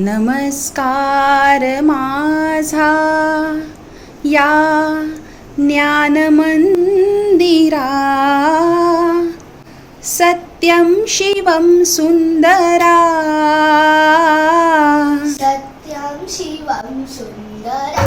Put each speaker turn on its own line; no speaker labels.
नमस्कार माझा या ज्ञानमन्दिरा सत्यं शिवम सुन्दरा सत्यं शिवं सुन्दरा